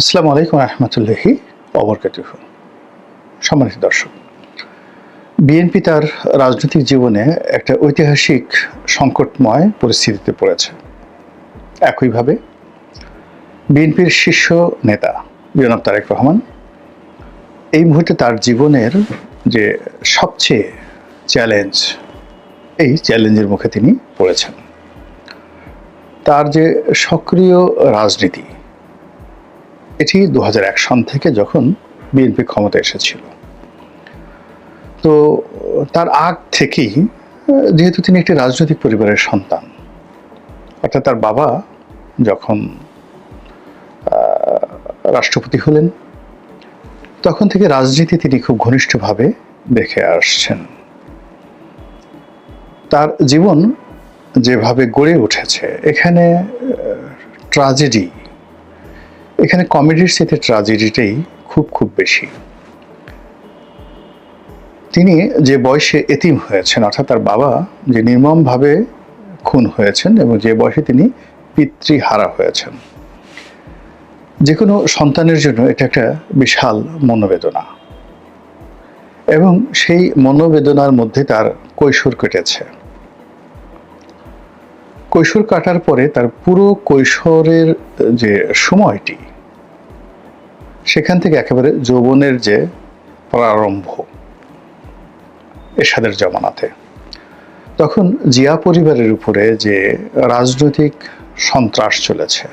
আসসালামু আলাইকুম রহমতুল্লাহি অবরকাতুহ সম্মানিত দর্শক বিএনপি তার রাজনৈতিক জীবনে একটা ঐতিহাসিক সংকটময় পরিস্থিতিতে পড়েছে। একইভাবে বিএনপির শীর্ষ নেতা জনাব তারেক রহমান এই মুহূর্তে তার জীবনের যে সবচেয়ে চ্যালেঞ্জ, এই চ্যালেঞ্জের মুখে তিনি পড়েছেন। তার যে সক্রিয় রাজনীতি এটি দু হাজার এক সন থেকে যখন বিএনপি ক্ষমতা এসেছিল। তো তার আগ থেকেই যেহেতু তিনি একটি রাজনৈতিক পরিবারের সন্তান, অর্থাৎ তার বাবা যখন রাষ্ট্রপতি হলেন, তখন থেকে রাজনীতি তিনি খুব ঘনিষ্ঠভাবে দেখে আসছেন। তার জীবন যেভাবে গড়ে উঠেছে, এখানে ট্রাজেডি এখানে কমেডির সাথে ট্রাজেডিটাই খুব খুব বেশি। তিনি যে বয়সে এতিম হয়েছেন, অর্থাৎ তার বাবা যে নির্মমভাবে খুন হয়েছেন এবং যে বয়সে তিনি পিতৃহারা হয়েছেন, যে কোনো সন্তানের জন্য এটা একটা বিশাল মনোবেদনা। এবং সেই মনোবেদনার মধ্যে তার কৈশোর কেটেছে। কৈশোর কাটার পরে তার পুরো কৈশোরের যে সময়টি সেখান থেকে একেবারে যৌবনের যে প্রারম্ভ, এরশাদের জমানাতে। তখন জিয়া পরিবারের উপরে যে রাজনৈতিক সন্ত্রাস চলেছে,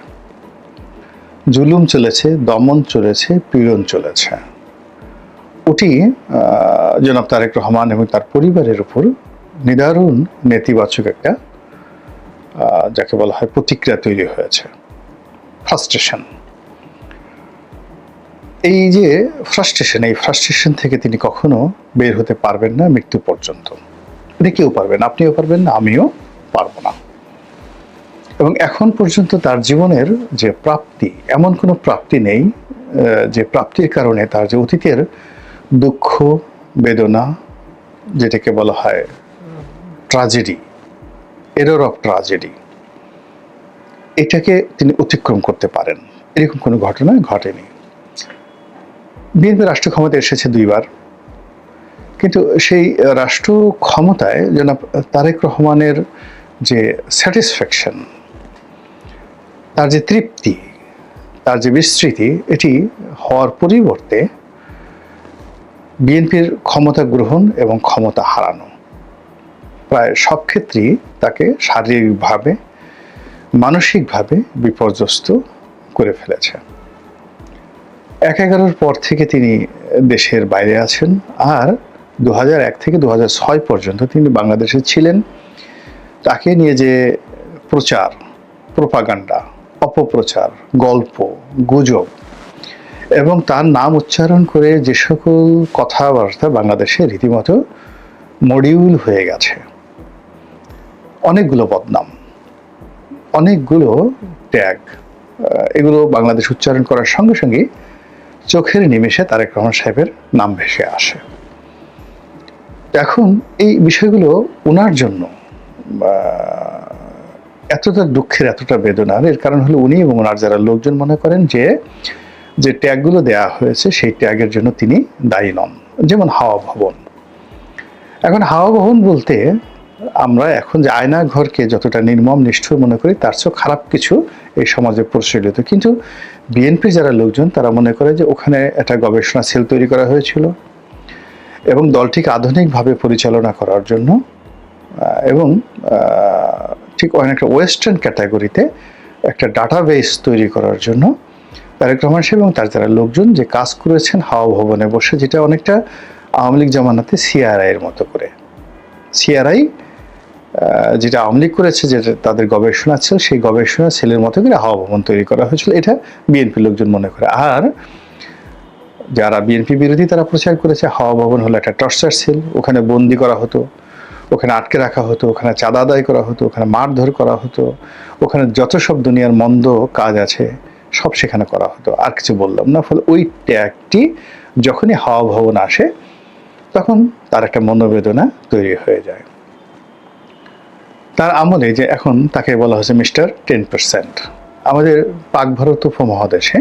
জুলুম চলেছে, দমন চলেছে, পীড়ন চলেছে, ওটি জনাব তারেক রহমান এবং তার পরিবারের উপর নিদারুণ নেতিবাচক একটা যাকে বলা হয় প্রতিক্রিয়া তৈরি হয়েছে। ফ্রাস্ট্রেশন। এই যে ফ্রাস্ট্রেশন এই ফ্রাস্ট্রেশন থেকে তিনি কখনো বের হতে পারবেন না মৃত্যু পর্যন্ত। এটা কেউ পারবেন আপনিও পারবেন না, আমিও পারব না। এবং এখন পর্যন্ত তার জীবনের যে প্রাপ্তি, এমন কোনো প্রাপ্তি নেই যে প্রাপ্তির কারণে তার যে অতীতের দুঃখ, বেদনা, যেটাকে বলা হয় ট্রাজেডি এরর অফ ট্রাজেডি এটাকে তিনি অতিক্রম করতে পারেন। এরকম কোনো ঘটনা ঘটেনি। বিএনপি রাষ্ট্র ক্ষমতায় এসেছে দুইবার। কিন্তু সেই রাষ্ট্র ক্ষমতায় জনাব তারেক রহমানের যে স্যাটিসফ্যাকশন তার যে তৃপ্তি, তার যে বিস্তৃতি, এটি হওয়ার পরিবর্তে বিএনপির ক্ষমতা গ্রহণ এবং ক্ষমতা হারানো। প্রায় সব ক্ষেত্রেই তাকে শারীরিকভাবে, মানসিকভাবে বিপর্যস্ত করে ফেলেছে। এক এগারোর পর থেকে তিনি দেশের বাইরে আছেন আর দু এক থেকে দু পর্যন্ত তিনি বাংলাদেশে ছিলেন। তাকে নিয়ে যে প্রচার, প্রোপাগান্ডা, অপপ্রচার, গল্প, গুজব এবং তার নাম উচ্চারণ করে যে সকল কথাবার্তা বাংলাদেশে রীতিমতো মডিউল হয়ে গেছে। অনেকগুলো বদনাম, অনেকগুলো ট্যাগ এগুলো বাংলাদেশ উচ্চারণ করার সঙ্গে সঙ্গে চোখের নিমেষে তারেক রহমান সাহেবের নাম ভেসে আসে। এখন এই বিষয়গুলো ওনার জন্য এতটা দুঃখের, এতটা বেদনার, এর কারণ হলো উনি এবং ওনার যারা লোকজন মনে করেন যে যে ট্যাগগুলো দেয়া হয়েছে সেই ট্যাগের জন্য তিনি দায়ী নন, যেমন হাওয়া ভবন। এখন হাওয়া ভবন বলতে আমরা এখন যে আয়না ঘরকে যতটা নির্মম, নিষ্ঠুর মনে করি, তার চেয়েও খারাপ কিছু এই সমাজে প্রচলিত। কিন্তু বিএনপি যারা লোকজন, তারা মনে করে যে ওখানে একটা গবেষণা সেল তৈরি করা হয়েছিল এবং দলটিকে আধুনিকভাবে পরিচালনা করার জন্য এবং ঠিক অনেকটা ওয়েস্টার্ন ক্যাটাগরিতে একটা ডাটাবেস তৈরি করার জন্য তারেক রহমান সাহেব এবং তার যারা লোকজন যে কাজ করেছেন হাওয়া ভবনে বসে, যেটা অনেকটা আওয়ামী লীগ জামানাতে সিআরআই এর মতো করে। সিআরআই যেটা আওয়ামী লীগ করেছে, যেটা তাদের গবেষণা ছিল, সেই গবেষণা সেলের মতো করে হাওয়া ভবন তৈরি করা হয়েছিল। এটা বিএনপি লোকজন মনে করে। আর যারা বিএনপি বিরোধী তারা প্রচার করেছে, হাওয়া ভবন হলো একটা টর্চার সেল। ওখানে বন্দি করা হতো, ওখানে আটকে রাখা হতো, ওখানে চাঁদা আদায় করা হতো, ওখানে মারধর করা হতো, ওখানে যত সব দুনিয়ার মন্দ কাজ আছে, সব সেখানে করা হতো। আর কিছু বললাম না, ফলে ওই ট্যাগটি যখনই হাওয়া ভবন আসে, তখন তার একটা মনোবেদনা তৈরি হয়ে যায়। তার আমলে যে এখন তাকে বলা হয়েছে মিস্টার টেন পার্সেন্ট। আমাদের পাক ভারত উপমহাদেশে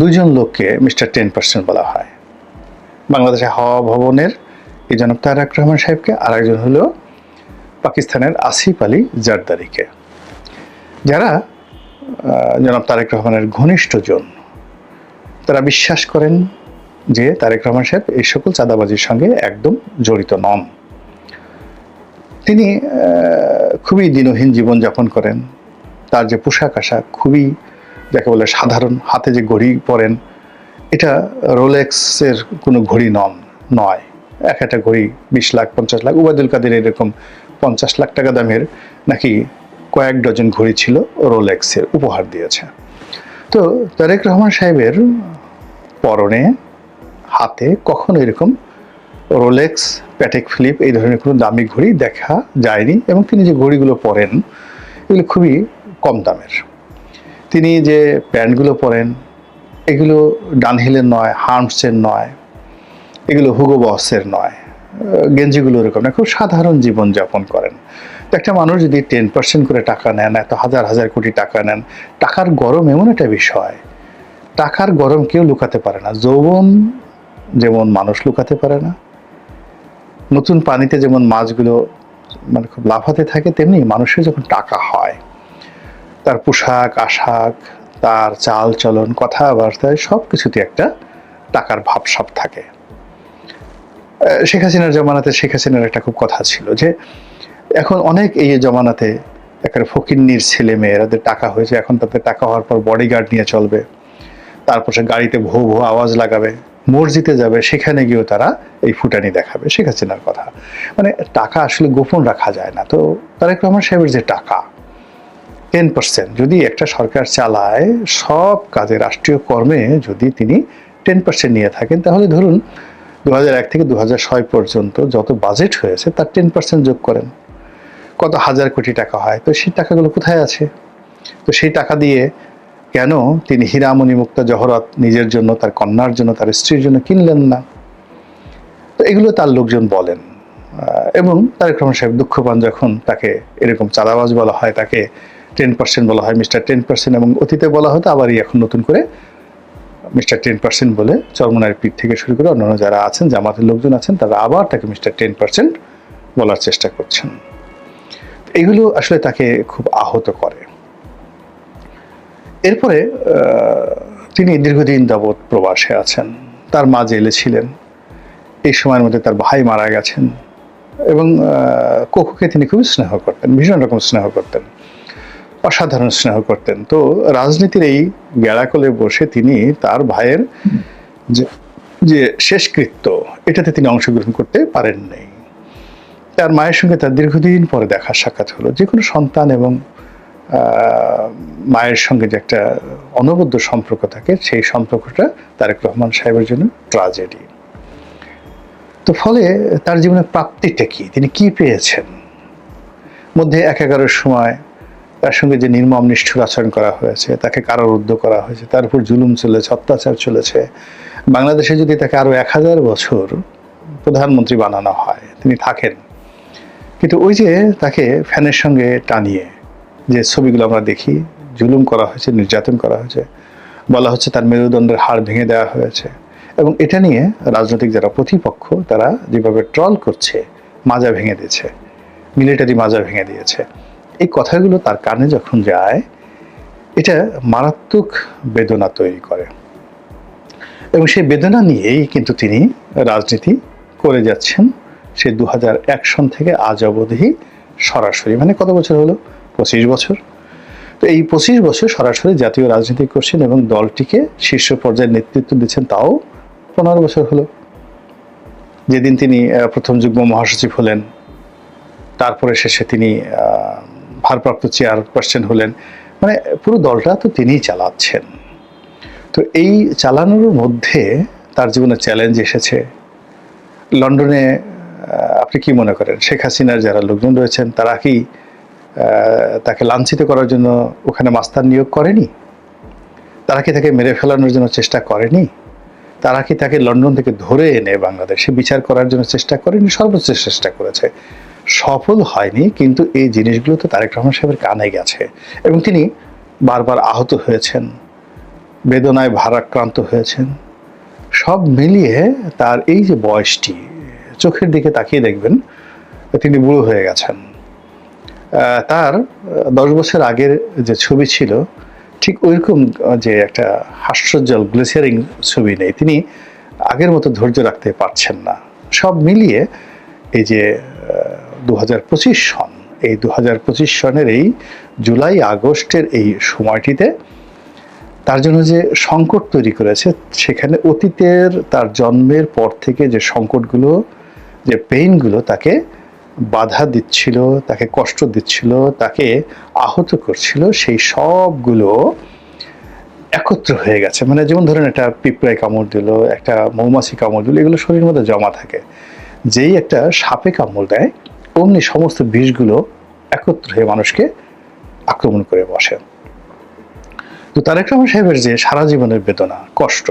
দুজন লোককে মিস্টার টেন পার্সেন্ট বলা হয়। বাংলাদেশে হাওয়া ভবনের এই জনাব তারাক রহমান সাহেবকে আর একজন হলো পাকিস্তানের আসিফ আলী জারদারিকে। যারা জনাব তারেক রহমানের ঘনিষ্ঠজন তারা বিশ্বাস করেন যে তারেক রহমান সাহেব এই সকল চাঁদাবাজির সঙ্গে একদম জড়িত নন। তিনি খুবই দিনহীন জীবনযাপন করেন। তার যে পোশাক আশাক খুবই যাকে বলে সাধারণ হাতে যে ঘড়ি পরেন, এটা রোলেক্সের কোনো ঘড়ি নন, নয়। এক একটা ঘড়ি বিশ লাখ, পঞ্চাশ লাখ, উবায়দুল কাদের এরকম পঞ্চাশ লাখ টাকা দামের নাকি কয়েক ডজন ঘড়ি ছিল রোলেক্সের উপহার দিয়েছে। তো তারেক রহমান সাহেবের পরনে হাতে কখনো এরকম রোলেক্স প্যাটেক ফিলিপ এই ধরনের কোনো দামি ঘড়ি দেখা যায়নি এবং তিনি যে ঘড়িগুলো পরেন, এগুলো খুবই কম দামের। তিনি যে প্যান্টগুলো পরেন, এগুলো ডানহিলের নয়, হার্মসের নয়, এগুলো হুগো বসের নয় গেঞ্জিগুলো এরকম না, খুব সাধারণ জীবনযাপন করেন। তো একটা মানুষ যদি টেন পার্সেন্ট করে টাকা নেন, এত হাজার হাজার কোটি টাকা নেন, টাকার গরম এমন একটা বিষয়, টাকার গরম কেউ লুকাতে পারে না। যৌবন যেমন মানুষ লুকাতে পারে না নতুন পানিতে যেমন মাছগুলো মানে খুব লাফাতে থাকে, তেমনি মানুষের যখন টাকা হয়, তার পোশাক, আশাক, তার চাল চলন কথাবার্তায় সব কিছুতে একটা টাকার ভাবসাব থাকে। শেখ হাসিনার জমানাতে শেখ হাসিনার একটা খুব কথা ছিল যে, এখন অনেক এই জমানাতে একটা ফকিন্নির ছেলে মেয়েরাদের টাকা হয়েছে, এখন তাদের টাকা হওয়ার পর বডিগার্ড নিয়ে চলবে, তারপর সে গাড়িতে ভো ভো আওয়াজ লাগাবে মসজিদে যাবে, সেখানে গিয়েও তারা এই ফুটানি দেখাবে। শেখ হাসিনার কথা। মানে টাকা আসলে গোপন রাখা যায় না। তো তারেক রহমান সাহেবের যে টাকা টেন পার্সেন্ট যদি একটা সরকার চালায়, সব কাজে রাষ্ট্রীয় কর্মে যদি তিনি টেন পার্সেন্ট নিয়ে থাকেন, তাহলে ধরুন দু এক থেকে দু ছয় পর্যন্ত যত বাজেট হয়েছে, তার টেন পার্সেন্ট যোগ করেন। কত হাজার কোটি টাকা হয়? তো সেই টাকাগুলো কোথায় আছে? তো সেই টাকা দিয়ে কেন তিনি হীরামণি মুক্তা জহরত নিজের জন্য, তার কন্যার জন্য, তার স্ত্রীর জন্য কিনলেন না? তো এগুলো তার লোকজন বলেন। এবং তারেক রহমান সাহেব দুঃখ পান যখন তাকে এরকম চাঁদাবাজ বলা হয়, তাকে টেন পার্সেন্ট বলা হয়, মিস্টার টেন পার্সেন্ট, এবং অতীতে বলা হতো আবারই এখন নতুন করে মিস্টার টেন পার্সেন্ট বলে চরমনার পিঠ থেকে শুরু করে অন্যান্য যারা আছেন, জামাতের লোকজন আছেন, তারা আবার তাকে মিস্টার টেন পার্সেন্ট বলার চেষ্টা করছেন। এগুলো আসলে তাকে খুব আহত করে। এরপরে তিনি দীর্ঘদিন যাবৎ প্রবাসে আছেন। তার মা জেলে ছিলেন। এই সময়ের মধ্যে তার ভাই মারা গেছেন এবং কোকুকে তিনি খুবই স্নেহ করতেন, ভীষণ রকম স্নেহ করতেন, অসাধারণ স্নেহ করতেন। তো রাজনীতির এই গেড়াকলে বসে তিনি তার ভাইয়ের যে শেষকৃত্য, এটাতে তিনি অংশগ্রহণ করতে পারেন নাই তার মায়ের সঙ্গে তার দীর্ঘদিন পরে দেখা সাক্ষাৎ হলো। যে কোনো সন্তান এবং মায়ের সঙ্গে যে একটা অনবদ্য সম্পর্ক থাকে, সেই সম্পর্কটা তারেক রহমান সাহেবের জন্য ট্রাজেডি তো ফলে তার জীবনের প্রাপ্তিটা কি? তিনি কি পেয়েছেন? মধ্যে এক এগারোর সময় তার সঙ্গে যে নির্মম নিষ্ঠুর আচরণ করা হয়েছে, তাকে কারারুদ্ধ করা হয়েছে, তার উপর জুলুম চলেছে, অত্যাচার চলেছে। বাংলাদেশে যদি তাকে আরও এক হাজার বছর প্রধানমন্ত্রী বানানো হয়, তিনি থাকেন। কিন্তু ওই যে তাকে ফ্যানের সঙ্গে টানিয়ে যে ছবিগুলো আমরা দেখি, জুলুম করা হয়েছে, নির্যাতন করা হয়েছে, বলা হচ্ছে তার মেরুদণ্ডের হাড় ভেঙে দেওয়া হয়েছে। এবং এটা নিয়ে রাজনৈতিক যারা প্রতিপক্ষ, তারা যেভাবে ট্রল করছে, মাজা ভেঙে দিয়েছে, মিলিটারি মাজা ভেঙে দিয়েছে, এই কথাগুলো তার কানে যখন যায়, এটা মারাত্মক বেদনা তৈরি করে। এবং সেই বেদনা নিয়েই কিন্তু তিনি রাজনীতি করে যাচ্ছেন। সে দু হাজার এক সন থেকে আজ অবধি সরাসরি মানে কত বছর হলো? পঁচিশ বছর। তো এই পঁচিশ বছর সরাসরি জাতীয় রাজনীতি করছেন এবং দলটিকে শীর্ষ পর্যায়ে নেতৃত্ব দিচ্ছেন তাও পনেরো বছর হলো। যেদিন তিনি প্রথম যুগ্ম মহাসচিব হলেন, তারপরে শেষে তিনি ভারপ্রাপ্ত চেয়ারপারসন হলেন। মানে পুরো দলটা তো তিনিই চালাচ্ছেন। তো এই চালানোর মধ্যে তার জীবনে চ্যালেঞ্জ এসেছে। লন্ডনে আপনি কি মনে করেন? শেখ হাসিনার যারা লোকজন রয়েছেন, তারা কি তাকে লাঞ্ছিত করার জন্য ওখানে মাস্তার নিয়োগ করেনি? তারা কি তাকে মেরে ফেলানোর জন্য চেষ্টা করেনি? তারা কি তাকে লন্ডন থেকে ধরে এনে বাংলাদেশে বিচার করার জন্য চেষ্টা করেনি? সর্বোচ্চ চেষ্টা করেছে। সফল হয়নি, কিন্তু এই জিনিসগুলো তো তারেক রহমান সাহেবের কানে গেছে। এবং তিনি বারবার আহত হয়েছেন, বেদনায় ভারাক্রান্ত হয়েছেন। সব মিলিয়ে তার এই যে বয়সটি, চোখের দিকে তাকিয়ে দেখবেন, তিনি বুড়ো হয়ে গেছেন। তার দশ বছর আগের যে ছবি ছিল, ঠিক ওইরকম যে একটা হাস্যজ্জ্বল গ্লিসারিং ছবি নেই। তিনি আগের মতো ধৈর্য রাখতে পারছেন না। সব মিলিয়ে এই যে দু হাজার পঁচিশ সন, এই দু হাজার পঁচিশ সনের এই জুলাই আগস্টের এই সময়টিতে তার জন্য যে সংকট তৈরি করেছে, সেখানে অতীতের তার জন্মের পর থেকে যে সংকটগুলো, যে পেইনগুলো তাকে বাধা দিচ্ছিল, তাকে কষ্ট দিচ্ছিল, তাকে আহত করছিল, সেই সবগুলো একত্র হয়ে গেছে। মানে যেমন ধরেন একটা পিঁপড়ায় কামড় দিল, একটা মৌমাছি কামড় দিল, এগুলো শরীরের মধ্যে জমা থাকে। যেই একটা সাপে কামড় দেয়, অমনি সমস্ত বিষগুলো একত্র হয়ে মানুষকে আক্রমণ করে বসে। তো তারেক রহমান সাহেবের যে সারা জীবনের বেদনা, কষ্ট